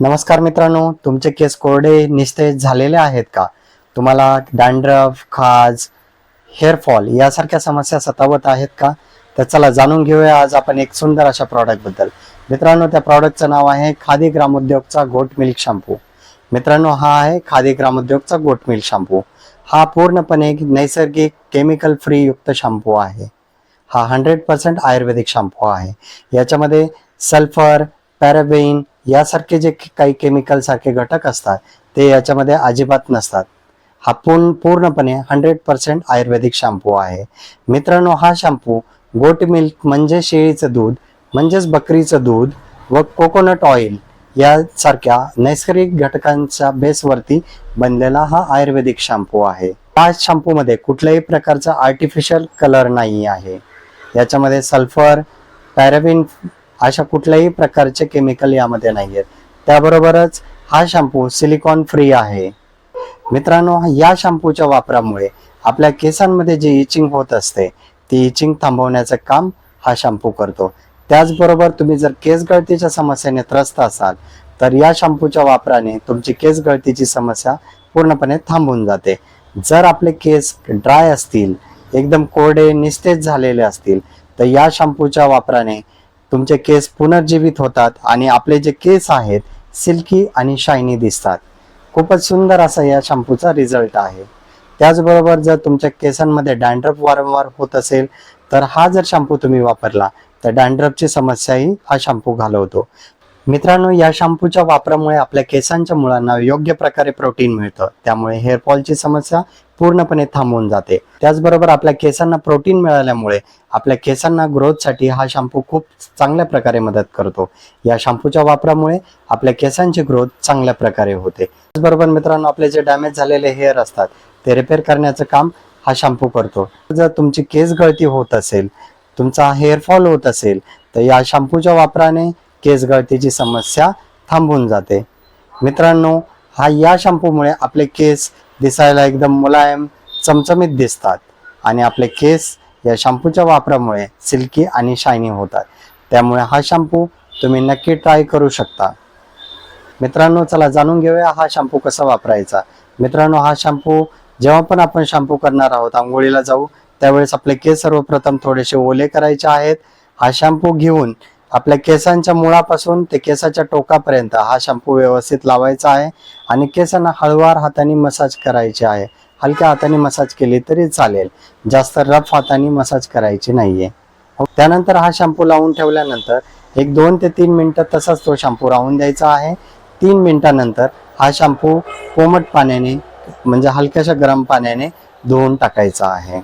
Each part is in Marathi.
नमस्कार मित्रांनो तुमचे केस कोरडे निस्तेज झालेले आहेत का? तुम्हाला डॅन्ड्रफ खाज हेअरफॉल यासारख्या समस्या सतावत आहेत का? तर चला जाणून घेऊया आज आपण एक सुंदर अशा प्रॉडक्टबद्दल मित्रांनो त्या प्रॉडक्टचं नाव आहे खादी ग्रामोद्योगचा गोट मिल्क शॅम्पू मित्रांनो हा आहे खादी ग्रामोद्योगचा गोट मिल्क शॅम्पू हा पूर्णपणे नैसर्गिक केमिकल फ्री युक्त शॅम्पू आहे. हा हंड्रेड पर्सेंट आयुर्वेदिक शॅम्पू आहे. याच्यामध्ये सल्फर पॅराबेन यासारखे जे काही केमिकल सारखे घटक असतात ते याच्यामध्ये अजिबात नसतात. हा पूर्ण पूर्णपणे हंड्रेड पर्सेंट आयुर्वेदिक शॅम्पू आहे. मित्रांनो हा शॅम्पू गोट मिल्क म्हणजे शेळीचं दूध म्हणजेच बकरीचं दूध व कोकोनट ऑइल यासारख्या नैसर्गिक घटकांच्या बेसवरती बनलेला हा आयुर्वेदिक शॅम्पू आहे. हा शॅम्पूमध्ये कुठल्याही प्रकारचा आर्टिफिशियल कलर नाही आहे. याच्यामध्ये सल्फर पॅराबिन अशा कुठल्याही प्रकारचे केमिकल यामध्ये नाही आहेत त्याबरोबरच हा शॅम्पू सिलिकॉन फ्री आहे. मित्रांनो या शॅम्पूच्या वापरामुळे आपल्या केसांमध्ये जी इचिंग होत असते ती इचिंग थांबवण्याचं काम हा शॅम्पू करतो. त्याचबरोबर तुम्ही जर केस गळतीच्या समस्येने त्रस्त असाल तर या शॅम्पूच्या वापराने तुमची केस गळतीची समस्या पूर्णपणे थांबून जाते. जर आपले केस ड्राय असतील एकदम कोरडे निस्तेज झालेले असतील तर या शॅम्पूच्या वापराने तुमचे केस पुनर्जीवित होतात आणि आपले जे केस आहेत सिल्की आणि शायनी दिसतात. खूपच सुंदर असा या शॅम्पूचा रिझल्ट आहे. त्याचबरोबर जर तुमच्या केसांमध्ये डॅन्ड्रफ वारंवार होत असेल तर हा जर शॅम्पू तुम्ही वापरला तर डॅन्ड्रफची समस्याही हा शॅम्पू घालवतो. मित्रांनो या शॅम्पूच्या वापरामुळे आपल्या केसांच्या मुळांना योग्य प्रकारे प्रोटीन मिळतं. त्यामुळे हेअरफॉलची समस्या पूर्णपणे थांबून जाते. त्याचबरोबर आपल्या केसांना प्रोटीन मिळाल्यामुळे आपल्या केसांना ग्रोथसाठी हा शॅम्पू खूप चांगल्या प्रकारे मदत करतो. या शॅम्पूच्या वापरामुळे आपल्या केसांची ग्रोथ चांगल्या प्रकारे होते. त्याचबरोबर मित्रांनो आपले जे डॅमेज झालेले हेअर असतात ते रिपेअर करण्याचं काम हा शॅम्पू करतो. जर तुमची केस गळती होत असेल तुमचा हेअरफॉल होत असेल तर या शॅम्पूच्या वापराने केस गळतीची समस्या थांबून जाते. मित्रांनो हा या शॅम्पूमुळे आपले केस दिसायला एकदम मुलायम चमचमीत दिसतात आणि आपले केस या शॅम्पूच्या वापरामुळे सिल्की आणि शायनी होतात. त्यामुळे हा शॅम्पू तुम्ही नक्की ट्राय करू शकता. मित्रांनो चला जाणून घेऊया हा शॅम्पू कसा वापरायचा. मित्रांनो हा शॅम्पू जेव्हा पण आपण शॅम्पू करणार आहोत आंघोळीला जाऊ त्यावेळेस आपले केस सर्वप्रथम थोडेसे ओले करायचे आहेत. हा शॅम्पू घेऊन आपल्या केसांच्या मुळापासून ते केसाच्या टोकापर्यंत हा शॅम्पू व्यवस्थित लावायचा आहे आणि केसांना हळवार हाताने मसाज करायचे आहे. हलक्या हाताने मसाज केली तरी चालेल. जास्त रफ हाताने मसाज करायची नाहीये. त्यानंतर हा शॅम्पू लावून ठेवल्यानंतर एक दोन ते तीन मिनिटं तसाच तो शॅम्पू राहून द्यायचा आहे. तीन मिनिटानंतर हा शॅम्पू कोमट पाण्याने म्हणजे हलक्याशा गरम पाण्याने धुवून टाकायचा आहे.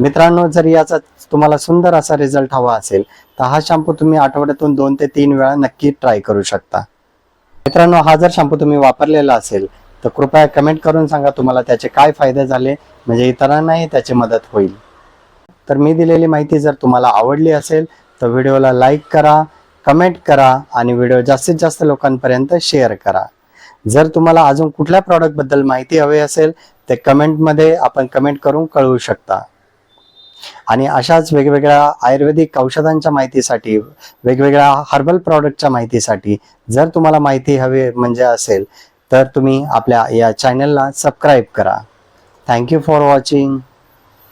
मित्रांनो जर याचा तुम्हाला सुंदर असा रिझल्ट हवा असेल तर हा शॅम्पू तुम्ही आठवड्यातून दोन ते तीन वेळा नक्की ट्राय करू शकता. मित्रांनो हा जर शॅम्पू तुम्ही वापरलेला असेल तर कृपया कमेंट करून सांगा तुम्हाला त्याचे काय फायदे झाले म्हणजे इतरांनाही त्याची मदत होईल. तर मी दिलेली माहिती जर तुम्हाला आवडली असेल तर व्हिडिओला लाईक करा कमेंट करा आणि व्हिडिओ जास्तीत जास्त लोकांपर्यंत शेअर करा. जर तुम्हाला अजून कुठल्या प्रॉडक्टबद्दल माहिती हवी असेल ते कमेंटमध्ये आपण कमेंट करून कळवू शकता. आणि अशाच वेगवेगळ्या आयुर्वेदिक औषधांच्या माहितीसाठी वेगवेगळ्या हर्बल प्रॉडक्टच्या माहितीसाठी जर तुम्हाला माहिती हवी म्हणजे असेल तर तुम्ही आपल्या या चॅनलला सबस्क्राईब करा. Thank you for watching